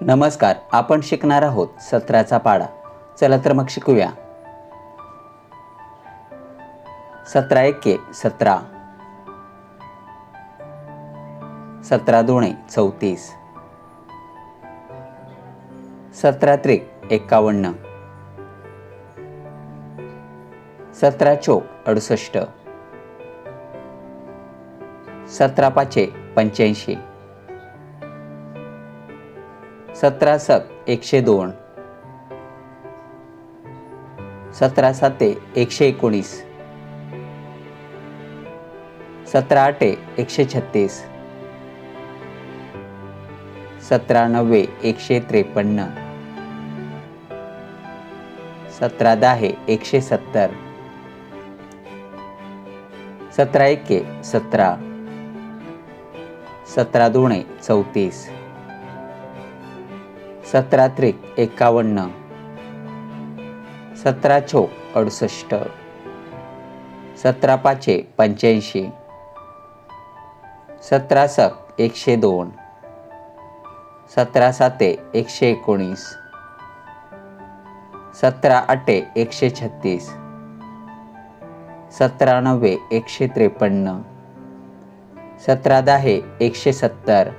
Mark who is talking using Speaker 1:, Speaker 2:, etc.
Speaker 1: नमस्कार आपण शिकणार आहोत सतराचा पाडा. चला तर मग शिकूया. सतरा एके सतरा. सतरा दोणे चौतीस. सतरा त्रिक एक्कावन्न. सतरा चोक अडुसष्ट. सतरा पाचे पंच्याऐंशी. सतरा सक एकशे दोन. सतरा साते एकशे एकोणीस. सतरा आठे एकशे छत्तीस. सतरा नव्वे एकशे त्रेपन्न. सतरा दहा एकशे सत्तर. सतरा एके सतरा. सतरा दोणे चौतीस. सतरा त्रिक एकावन्न. सतरा चोक अडुसष्ट. सतरा पाचे पंच्याऐंशी. सतरा सक एकशे दोन. सतरा साते एकशे एकोणीस. सतरा आठे एकशे छत्तीस. सतरा नव्वे एकशे त्रेपन्न. सतरा दहा एकशे सत्तर.